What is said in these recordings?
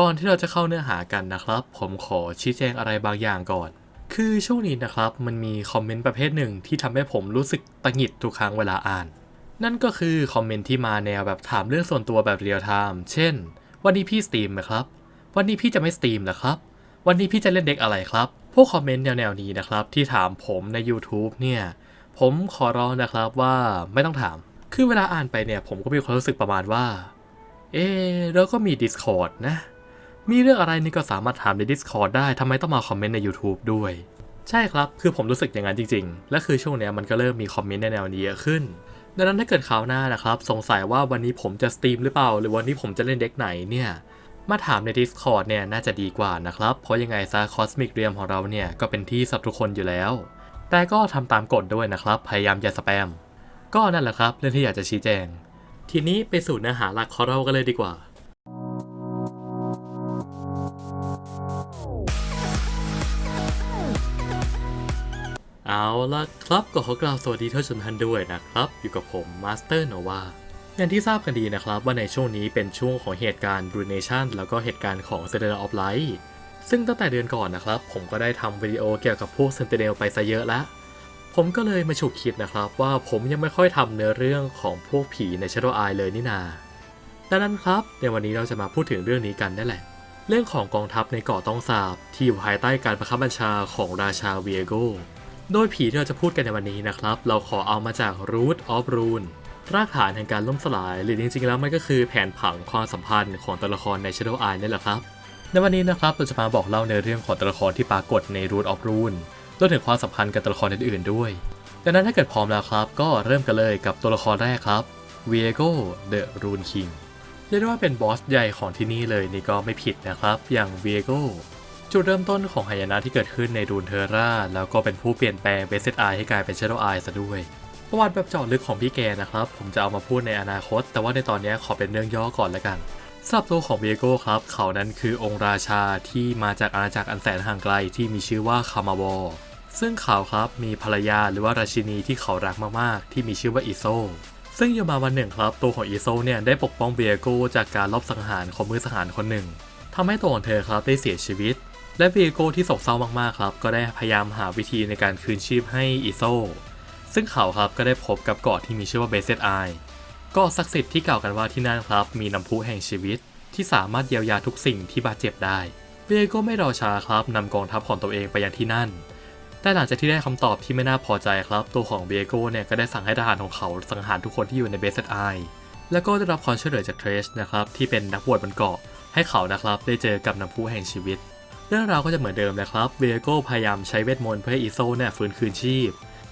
ก่อนที่เราจะเข้าเนื้อหากันนะครับ ผมขอชี้แจงอะไรบางอย่างก่อน คือช่วงนี้นะครับ มันมีคอมเมนต์ประเภทหนึ่งที่ทำให้ผมรู้สึกตังหงิดทุกครั้งเวลาอ่าน นั่นก็คือคอมเมนต์ที่มาแนวแบบถามเรื่องส่วนตัวแบบเรียลไทม์เช่น วันนี้พี่สตรีมไหมครับ วันนี้พี่จะไม่สตรีมเหรอครับ วันนี้พี่จะเล่นเด็กอะไรครับ พวกคอมเมนต์แนวๆนี้นะครับ ที่ถามผมใน YouTube เนี่ย ผมขอร้องนะครับว่าไม่ต้องถาม คือเวลาอ่านไปเนี่ยผมก็มีความรู้สึกประมาณว่า เอ๊ะเราก็มี Discord นะ มีเรื่องอะไรนี่ก็สามารถถามใน Discord ได้ทำไมต้องมาคอมเมนต์ใน YouTube ด้วย ใช่ครับ คือผมรู้สึกอย่างนั้นจริงๆ และคือช่วงเนี้ยมันก็เริ่มมีคอมเมนต์ในแนวนี้เยอะขึ้น ดังนั้นถ้าเกิดคราวหน้านะครับ สงสัยว่าวันนี้ผมจะสตรีมหรือเปล่า หรือวันนี้ผมจะเล่นเด็กไหนเนี่ย มาถามใน Discord เนี่ยน่าจะดีกว่านะครับ เพราะยังไงซะคอสมิกเรียมของเราเนี่ยก็เป็นที่สำหรับทุกคนอยู่แล้ว แต่ก็ทำตามกฎด้วยนะครับ พยายามอย่าสแปม ก็นั่นแหละครับเรื่องที่อยากจะชี้แจง ทีนี้ไปสู่เนื้อหาหลักของเรากันเลยดีกว่า เอาละครับก็ขอกล่าวสวัสดีท่านชมท่านด้วยนะครับ อยู่กับผมมาสเตอร์โนวาอย่างที่ทราบกันดีนะครับว่าในช่วงนี้เป็นช่วงของเหตุการณ์ Ruination แล้วก็เหตุการณ์ของ Sentinel of Light ซึ่งตั้งแต่เดือนก่อนนะครับ ผมก็ได้ทำวิดีโอเกี่ยวกับพวก Sentinel ไปซะเยอะแล้วผมก็เลยมาฉุกคิดนะครับว่าผมยังไม่ค่อยทำเนื้อเรื่องของพวกผีใน Shadow Eye เลยนี่นาดังนั้นครับในวันนี้เราจะมาพูดถึงเรื่องนี้กันนั่นแหละ เรื่องของกองทัพในเกาะต้องสาบที่อยู่ภายใต้การบังคับบัญชาของราชาเวียโก โดยผีที่เราจะพูดกันในวันนี้นะครับ เราขอเอามาจาก Root of Rune รากฐานแห่งการล่มสลาย หรือจริงๆแล้วมันก็คือแผนผังความสัมพันธ์ของตัวละครใน Shadow Eye นี่แหละครับ ในวันนี้นะครับเราจะมาบอกเล่าในเรื่องของตัวละครที่ปรากฏใน Root of Rune รวมถึงความสัมพันธ์กับตัวละครอื่นๆด้วย ดังนั้นถ้าเกิดพร้อมแล้วครับ ก็เริ่มกันเลยกับตัวละครแรกครับ Viego the Rune King เรียกได้ว่าเป็นบอสใหญ่ของที่นี่เลยนี่ก็ไม่ผิดนะครับ อย่าง Viego จุดเริ่มต้นของหายนะที่เกิดขึ้นในรูนเทอร่า แล้วก็เป็นผู้เปลี่ยนแปลงเบสเซตไอให้กลายเป็น Shadow Eye ซะด้วยประวัติแบบเจาะลึกของพี่แกนะครับ ผมจะเอามาพูดในอนาคต แต่ว่าในตอนนี้ขอเป็นเรื่องย่อก่อนละกันสำหรับตัวของเวโก้ครับ เขานั้นคือองค์ราชาที่มาจากอาณาจักรอันแสนห่างไกลที่มีชื่อว่าคามาวอซึ่งเขาครับมีภรรยาหรือว่าราชินีที่เขารักมากๆ ที่มีชื่อว่าอิโซซึ่งอยู่มาวันหนึ่งครับ ตัวของอิโซเนี่ยได้ปกป้องเวียโกจากการลอบสังหารของมือสังหารคนหนึ่งทำให้ตัวของเธอครับได้เสียชีวิต และเวโกที่โศกเศร้ามากๆครับ ก็ได้พยายามหาวิธีในการคืนชีพให้อิโซ ซึ่งเขาครับก็ได้พบกับเกาะที่มีชื่อว่าเบสเซตไอเกาะศักดิ์สิทธิ์ที่กล่าวกันว่าที่นั่นครับ มีน้ำพุแห่งชีวิต ที่สามารถเยียวยาทุกสิ่งที่บาดเจ็บได้เวโกไม่รอช้าครับนำกองทัพของตัวเองไปยังที่นั่น แต่หลังจากที่ได้คำตอบที่ไม่น่าพอใจครับ ตัวของเบโกเนี่ยก็ได้สั่งให้ทหารของเขาสังหารทุกคนที่อยู่ในเบสไอแล้วก็ได้รับความช่วยเหลือจากเทรชนะครับที่เป็นนักบวชบนเกาะให้เขานะครับได้เจอกับน้ำพุแห่งชีวิต เรื่องราวก็จะเหมือนเดิมนะครับเบียโกพยายามใช้เวทมนต์เพื่อให้อีโซเนี่ยฟื้นคืนชีพ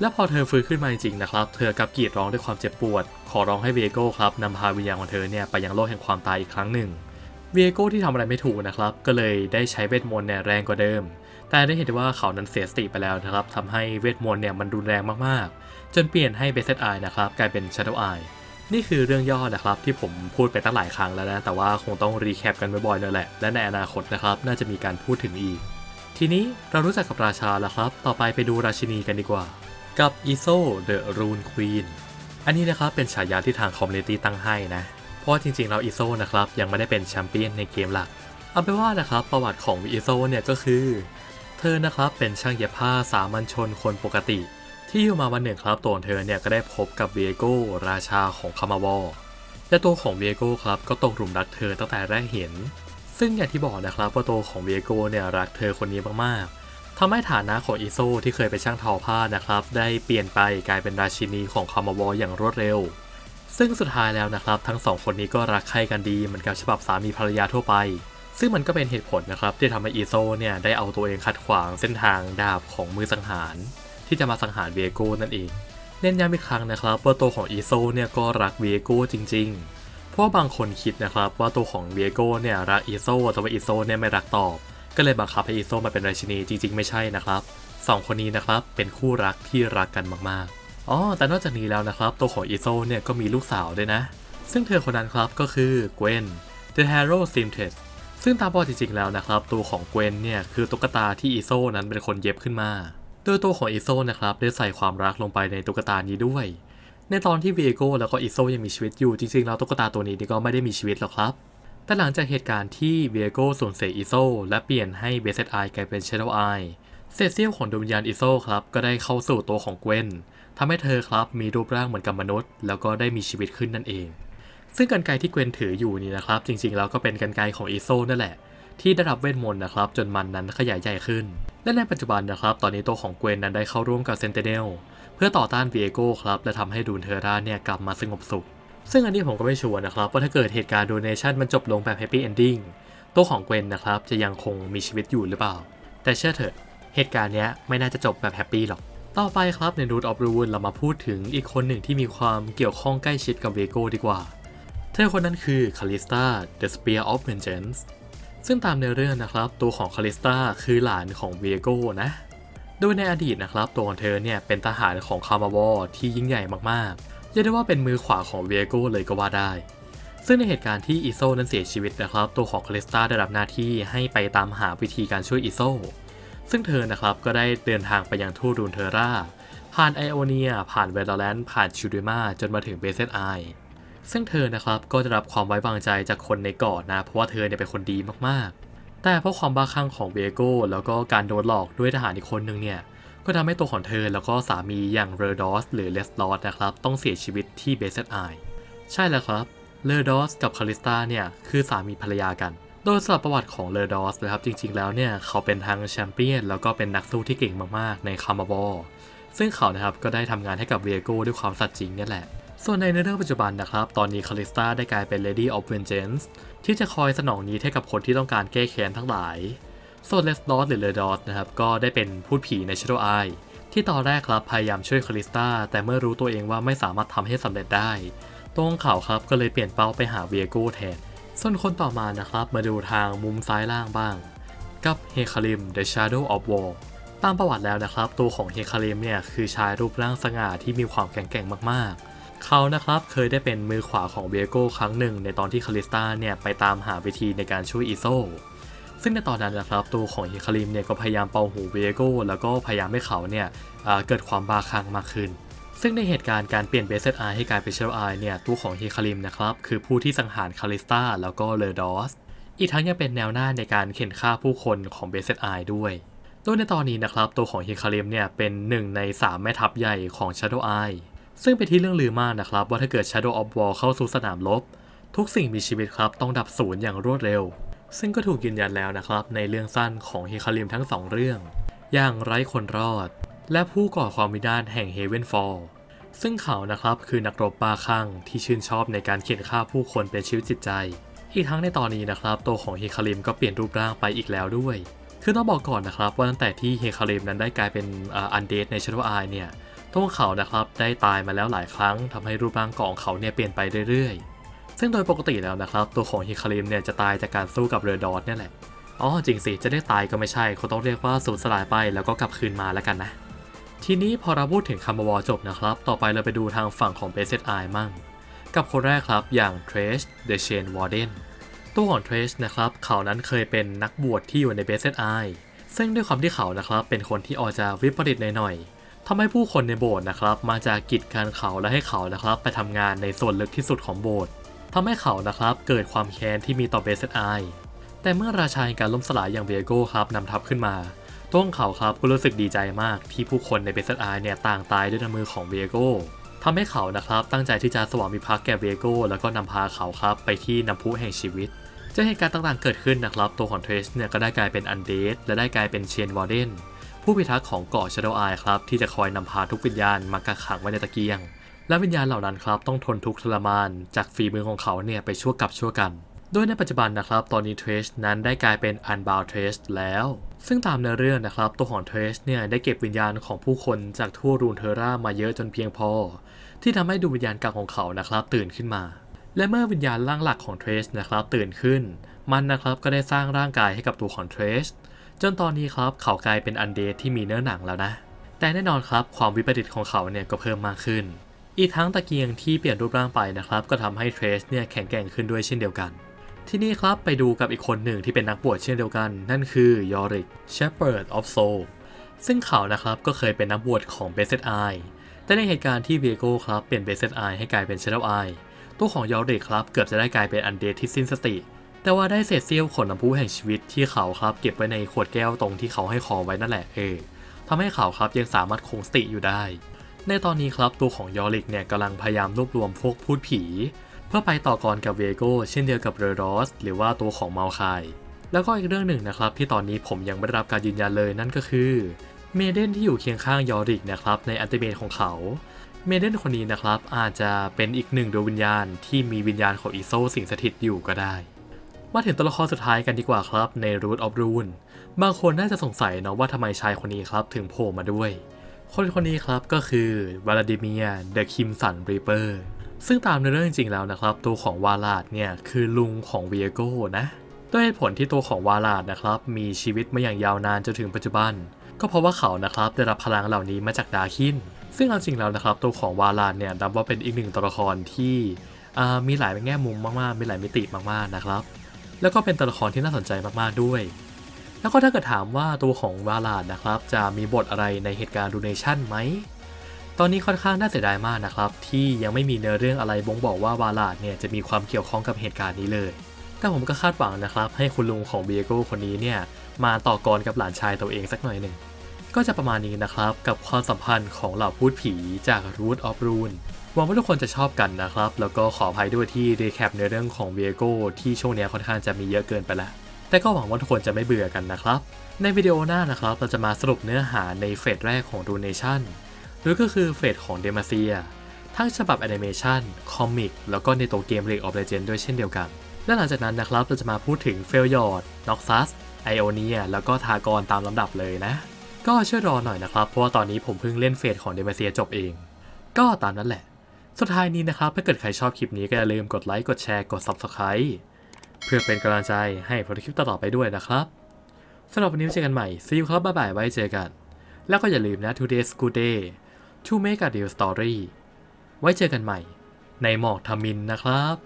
และพอเธอฟื้นขึ้นมาจริงๆนะครับ เธอกับกรีดร้องด้วยความเจ็บปวด ขอร้องให้เวียโก้ครับนำพาวิญญาณของเธอเนี่ยไปยังโลกแห่งความตายอีกครั้งหนึ่งเวียโก้ที่ทำอะไรไม่ถูกนะครับ ก็เลยได้ใช้เวทมนต์เนี่ยแรงกว่าเดิม แต่ได้เห็นว่าเขานั้นเสียสติไปแล้วนะครับทำให้เวทมนต์เนี่ยมันรุนแรงมากๆ จนเปลี่ยนให้เบสเซตไอนะครับกลายเป็น Shadow Eye นี่คือเรื่องย่อนะครับที่ผมพูดไปตั้งหลายครั้งแล้วนะ แต่ว่าคงต้องรีแคปกันบ่อยๆเลยแหละ และในอนาคตนะครับน่าจะมีการพูดถึงอีก ทีนี้เรารู้จักกับราชาแล้วครับ ต่อไปไปดูราชินีกันดีกว่า กับอีโซเดอะรูนควีนอันนี้นะครับเป็นฉายาที่ทางคอมมูนิตี้ตั้งให้นะ เพราะว่าจริงๆเราอีโซนะครับยังไม่ได้เป็นแชมเปี้ยนในเกมหลัก เอาเป็นว่านะครับประวัติของอีโซเนี่ยก็คือ เธอนะครับเป็นช่างเย็บผ้าสามัญชนคนปกติ ที่อยู่มาวันหนึ่งครับตัวเธอเนี่ยก็ได้พบกับเวียโกราชาของคามาวอและตัวของเวียโกครับก็ตกหลุมรักเธอตั้งแต่แรกเห็น ซึ่งอย่างที่บอกนะครับว่าตัวของเวียโกเนี่ยรักเธอคนนี้มากๆทำให้ฐานะของอีโซที่เคยเป็นช่างทอผ้านะครับ ได้เปลี่ยนไปกลายเป็นราชินีของคามาวออย่างรวดเร็ว ซึ่งสุดท้ายแล้วนะครับ ทั้งสองคนนี้ก็รักใคร่กันดีเหมือนกับฉบับสามีภรรยาทั่วไป ซึ่งมันก็เป็นเหตุผลนะครับที่ทำให้อีโซเนี่ยได้เอาตัวเองขัดขวางเส้นทางดาบของมือสังหาร ที่จะมาสังหารเวียโก้นั่นเอง เน้นย้ำอีกครั้งนะครับว่าตัวของอีโซเนี่ยก็รักเวียโก้จริง ๆ เพราะบางคนคิดนะครับว่าตัวของเวียโก้เนี่ยรักอีโซแต่ว่าอีโซเนี่ยไม่รักตอบ ก็เลยบังคับให้อีโซมาเป็นราชินีจริง ๆ ไม่ใช่นะครับสองคนนี้นะครับเป็นคู่รักที่รักกันมากๆอ๋อแต่นอกจากนี้แล้วนะครับตัวของอีโซเนี่ยก็มีลูกสาวด้วยนะ ซึ่งเธอคนนั้นครับก็คือเกวน The Hero Seamstress ซึ่งตามประวัติจริงๆแล้วนะครับ ตัวของเกวนเนี่ยคือตุ๊กตาที่อีโซนั้นเป็นคนเย็บขึ้นมา โดยตัวของอีโซนะครับได้ใส่ความรักลงไปในตุ๊กตานี้ด้วย ในตอนที่เวโก้แล้วก็อีโซยังมีชีวิตอยู่จริงๆแล้วตุ๊กตาตัวนี้นี่ก็ไม่ได้มีชีวิตหรอกครับ แต่หลังจากเหตุการณ์ที่เวียโกสูญเสียอิโซและเปลี่ยนให้เบสเซตไอกลายเป็นเชโดไอเศษเสี้ยวของดวงวิญญาณอิโซครับก็ได้เข้าสู่ตัวของเกวนทำให้เธอครับมีรูปร่างเหมือนกับมนุษย์ แล้วก็ได้มีชีวิตขึ้นนั่นเอง ซึ่งกันไกที่เกวนถืออยู่นี่นะครับ จริงๆแล้วก็เป็นกันไกของอิโซนั่นแหละ ที่ได้รับเวทมนต์นะครับ จนมันนั้นขยายใหญ่ขึ้น และในปัจจุบันนะครับ ตอนนี้ตัวของเกวนนั้นได้เข้าร่วมกับเซนเตเนลเพื่อต่อต้านวียโกครับ และทำให้ดูนเทอร่าเนี่ยกลับมาสงบสุข ซึ่งอันนี้ผมก็ไม่ชัวร์นะครับว่าถ้าเกิดเหตุการณ์โดเนชันมันจบลงแบบแฮปปี้เอนดิ้งตัวของเกวนนะครับจะยังคงมีชีวิตอยู่หรือเปล่า แต่เชื่อเถอะเหตุการณ์เนี้ยไม่น่าจะจบแบบแฮปปี้หรอกต่อไปครับใน Root of Rune เรามาพูดถึงอีกคนหนึ่งที่มีความเกี่ยวข้องใกล้ชิดกับเวโกดีกว่า เธอคนนั้นคือคาลิสตา The Spear of Vengeance ซึ่งตามในเรื่องนะครับตัวของคาลิสตาคือหลานของเวโก้นะ โดยในอดีตนะครับตัวของเธอเนี่ยเป็นทหารของคาร์มาวอร์ที่ยิ่งใหญ่มากๆเรียกได้ว่าเป็นมือขวาของเวโก้เลยก็ว่าได้ ซึ่งในเหตุการณ์ที่อิโซนั้นเสียชีวิตนะครับ ตัวของคาลิสตาได้รับหน้าที่ให้ไปตามหาวิธีการช่วยอิโซซึ่งเธอนะครับก็ได้เดินทางไปยังทูตรูนเทอร่าผ่านไอโอเนียผ่านเวลาแลนด์ผ่านชูดิมาจนมาถึงเบเซตไอ ซึ่งเธอนะครับก็จะรับความไว้วางใจจากคนในเกาะนะ เพราะว่าเธอเนี่ยเป็นคนดีมากๆ แต่เพราะความบ้าคลั่งของเวโก้แล้วก็การโดนหลอกด้วยทหารอีกคนนึงเนี่ยก็ทำให้ตัวของเธอแล้วก็สามีอย่างเรดอสหรือเลสลอสนะครับต้องเสียชีวิตที่เบเซตไอใช่แล้วครับเลดอสกับคาริสตาเนี่ยคือสามีภรรยากัน โดยสำหรับประวัติของเลดอสนะครับจริงๆแล้วเนี่ยเขาเป็นทั้งแชมเปี้ยนแล้วก็เป็นนักสู้ที่เก่งมากๆ ในคาร์มาบอลซึ่งเขานะครับก็ได้ทำงานให้กับเวียโก้ด้วยความสัตย์จริงนี่แหละ ส่วนในเรื่องปัจจุบันนะครับ ตอนนี้คาริสตาได้กลายเป็น Lady of Vengeance ที่จะคอยสนองนี้ให้กับคนที่ต้องการแก้แค้นทั้งหลาย ส่วนเลสดอสหรือเลดอสนะครับก็ได้เป็นพูดผีใน Shadow Eye ที่ตอนแรกครับพยายามช่วยคาริสตาแต่เมื่อรู้ตัวเองว่าไม่สามารถทำให้สำเร็จได้ตัวของเขาครับก็เลยเปลี่ยนเป้าไปหาเวียโก้แทน ส่วนคนต่อมานะครับมาดูทางมุมซ้ายล่างบ้าง กับเฮคาริม The Shadow of War ตามประวัติแล้วนะครับ ตัวของเฮคาริมเนี่ยคือชายรูปร่างสง่าที่มีความแข็งแกร่งมากๆ เขานะครับเคยได้เป็นมือขวาของเวียโก้ครั้งหนึ่งในตอนที่คาริสตาเนี่ยไปตามหาวิธีในการช่วยอิโซซึ่งในตอนนั้นนะครับตัวของเฮคาริมเนี่ยก็พยายามเป่าหูเวียโก้แล้วก็พยายามให้เขาเนี่ยเเกิดความบ้าคลั่งมากขึ้น ซึ่งในเหตุการณ์การเปลี่ยนเบสเซตไอให้กลายเป็นเชลไอเนี่ยตัวของเฮคาริมนะครับคือผู้ที่สังหารคาริสตาแล้วก็เลดอสอีกทั้งยังเป็นแนวหน้าในการเข็นฆ่าผู้คนของเบสเซตไอด้วยโดยในตอนนี้นะครับตัวของเฮคาริมเนี่ยเป็นหนึ่งใน 3 แม่ทัพใหญ่ของ Shadow Eye ซึ่งเป็นที่เรื่องลือมากนะครับ ว่าถ้าเกิด Shadow of War เข้าสู่สนามรบทุกสิ่งมีชีวิตครับต้องดับสูญอย่างรวดเร็ว ซึ่งก็ถูกยืนยันแล้วนะครับ ในเรื่องสั้นของเฮคาริมทั้งสองเรื่อง อย่างไร้คนรอด และผู้ก่อความวินาศแห่ง Heavenfall ซึ่งเขานะครับคือนักรบบ้าคลั่งที่ชื่นชอบในการเข็นฆ่าผู้คนเป็นชีวิตจิตใจ อีกทั้งในตอนนี้นะครับตัวของเฮคาริมก็เปลี่ยนรูปร่างไปอีกแล้วด้วย คือต้องบอกก่อนนะครับว่าตั้งแต่ที่เฮคาริมนั้นได้กลายเป็นอันเดสในช a โ o w Eye เนี่ย ตัวของเขานะครับได้ตายมาแล้วหลายครั้งทำให้รูปร่างของเขาเนี่ยเปลี่ยนไปเรื่อยๆ ซึ่งโดยปกติแล้วนะครับ ตัวของเฮคาริมเนี่ยจะตายจากการสู้กับเรดอสเนี่ยแหละ อ๋อจริงสิจะได้ตายก็ไม่ใช่เขาต้องเรียกว่าสูญสลายไปแล้วก็กลับคืนมาแล้วกันนะ ทีนี้พอเราพูดถึงคำวอจบนะครับ ต่อไปเราไปดูทางฝั่งของเบสเซตไอมั่ง กับคนแรกครับอย่าง Trash The Chain Warden ตัวของ Trash นะครับเขานั้นเคยเป็นนักบวชที่อยู่ในเบสเซตไอซึ่งด้วยความที่เขานะครับเป็นคนที่ออกจะวิปริตหน่อยๆ ทำให้ผู้คนในโบสถ์นะครับ มาจากกิจการเขาและให้เขานะครับ ไปทำงานในส่วนลึกที่สุดของโบสถ์ทำให้เขานะครับ เกิดความแค้นที่มีต่อเบสเซตไอแต่เมื่อราชาแห่งการล่มสลายอย่างเวียโก้ครับนำทัพขึ้นมาตัวของเขาครับก็รู้สึกดีใจมากที่ผู้คนในเบสเซตไอเนี่ยต่างตายด้วยน้ำมือของเวียโก้ทำให้เขานะครับตั้งใจที่จะสวามิภักดิ์แก่เวียโก้แล้วก็นำพาเขาครับไปที่น้ำพุแห่งชีวิตจากเหตุการณ์ต่างๆเกิดขึ้นนะครับ ตัวของเทรสเนี่ยก็ได้กลายเป็นอันเดสและได้กลายเป็นเชนวอร์เดน ผู้พิทักษ์ของเกาะชาโดไอครับที่จะคอยนำพาทุกวิญญาณมากักขังไว้ในตะเกียง และวิญญาณเหล่านั้นครับต้องทนทุกข์ทรมานจากฝีมือของเขาเนี่ยไปชั่วกับชั่วกันโดยในปัจจุบันนะครับ ตอนนี้เทรสนั้นได้กลายเป็นอันบาวเทรสแล้ว ซึ่งตามเนื้อเรื่องนะครับ ตัวของเทรสเนี่ยได้เก็บวิญญาณของผู้คนจากทั่วรูนเทอร่ามาเยอะจนเพียงพอ ที่ทำให้ดวงวิญญาณเก่าของเขานะครับ ตื่นขึ้นมา และเมื่อวิญญาณร่างหลักของเทรสนะครับตื่นขึ้น มันนะครับก็ได้สร้างร่างกายให้กับตัวของเทรส จนตอนนี้ครับเขากลายเป็นอันเดทที่มีเนื้อหนังแล้วนะ แต่แน่นอนครับความวิปริตของเขาเนี่ยก็เพิ่มมากขึ้น อีกทั้งตะเกียงที่เปลี่ยนรูปร่างไปนะครับ ก็ทำให้เทรสเนี่ยแข็งแกร่งขึ้นด้วยเช่นเดียวกัน ที่นี่ครับไปดูกับอีกคนหนึ่งที่เป็นนักบวชเช่นเดียวกัน นั่นคือยอริก Shepherd of Soul ซึ่งเขานะครับก็เคยเป็นนักบวชของเบสเซตไอแต่ในเหตุการณ์ที่เวโก้ครับเปลี่ยนเบสเซตไอให้กลายเป็น Shadow Eye ตัวของยอริกครับเกือบจะได้กลายเป็นอันเดทที่สิ้นสติ แต่ว่าได้เศษเสี้ยวขนน้ำพุแห่งชีวิตที่เขาครับเก็บไว้ในขวดแก้วตรงที่เขาให้คอไว้นั่นแหละเออทำให้เขาครับยังสามารถคงสติอยู่ได้ ในตอนนี้ครับตัวของยอริกเนี่ยกำลังพยายามรวบรวมพวกพูดผี เพื่อไปต่อกรกับเวโก้เช่นเดียวกับเรโรส หรือว่าตัวของเมาคายแล้วก็อีกเรื่องหนึ่งนะครับที่ตอนนี้ผมยังไม่ได้รับการยืนยันเลยนั่นก็คือเมเดนที่อยู่เคียงข้างยอริกนะครับในอันติเมตของเขาเมเดนคนนี้นะครับอาจจะเป็นอีกหนึ่งดวงวิญญาณที่มีวิญญาณของอีโซสิงสถิตอยู่ก็ได้ มาถึงตัวละครสุดท้ายกันดีกว่าครับใน Root of Rune บางคนน่าจะสงสัยเนาะว่าทำไมชายคนนี้ครับถึงโผล่มาด้วย คนคนนี้ครับก็คือวลาดิเมียเดอะคิมสันรีเปอร์ซึ่งตามในเรื่องจริงแล้วนะครับ ตัวของวาลาดเนี่ยคือลุงของเวียโก้นะด้วยเหตุผลที่ตัวของวาลาดนะครับมีชีวิตมาอย่างยาวนานจนถึงปัจจุบัน ก็เพราะว่าเขานะครับได้รับพลังเหล่านี้มาจากดาคิน ซึ่งเอาจริงแล้วนะครับ ตัวของวาลาดเนี่ยนับว่าเป็นอีกหนึ่งตัวละครที่มีหลายแง่มุมมากๆ มีหลายมิติมากๆนะครับ แล้วก็เป็นตัวละครที่น่าสนใจมากๆด้วย แล้วก็ถ้าเกิดถามว่าตัวของวาลาดนะครับ จะมีบทอะไรในเหตุการณ์ดูเนชั่นไหม ตอนนี้ค่อนข้างน่าเสียดายมากนะครับ ที่ยังไม่มีเนื้อเรื่องอะไรบ่งบอกว่าวาลาดเนี่ยจะมีความเกี่ยวข้องกับเหตุการณ์นี้เลย แต่ผมก็คาดหวังนะครับ ให้คุณลุงของเบียโก้คนนี้เนี่ยมาต่อกรกับหลานชายตัวเองสักหน่อยหนึ่ง ก็จะประมาณนี้นะครับ กับความสัมพันธ์ของเหล่าพูดผีจาก Root of Rune หวังว่าทุกคนจะชอบกันนะครับ แล้วก็ขออภัยด้วยที่รีแคปในเรื่องของเวียโกที่ช่วงนี้ค่อนข้างจะมีเยอะเกินไปแล้ว แต่ก็หวังว่าทุกคนจะไม่เบื่อกันนะครับ ในวิดีโอหน้านะครับ เราจะมาสรุปเนื้อหาในเฟสแรกของ Donation หรือก็คือเฟสของเดมาเซียทั้งฉบับแอนิเมชันคอมิก แล้วก็ในตัวเกม League of Legends ด้วยเช่นเดียวกัน และหลังจากนั้นนะครับ เราจะมาพูดถึงเฟลยอร์ดน็อกซัสไอโอเนียแล้วก็ทากรตามลำดับเลยนะ ก็ช่วยรอหน่อยนะครับ เพราะว่าตอนนี้ผมเพิ่งเล่นเฟสของเดมาเซียจบเอง ก็ตามนั้นแหละ สุดท้ายนี้นะครับ ถ้าเกิดใครชอบคลิปนี้ก็อย่าลืมกดไลค์ กดแชร์ กด Subscribe เพื่อเป็นกำลังใจให้ผลคลิปต่อไปด้วยนะครับสำหรับวันนี้เจอกันใหม่ see you ครับบ๊ายบายไว้เจอกัน แล้วก็อย่าลืมนะ today's good day to make a deal story ไว้เจอกันใหม่ ในหมอกทมินนะครับ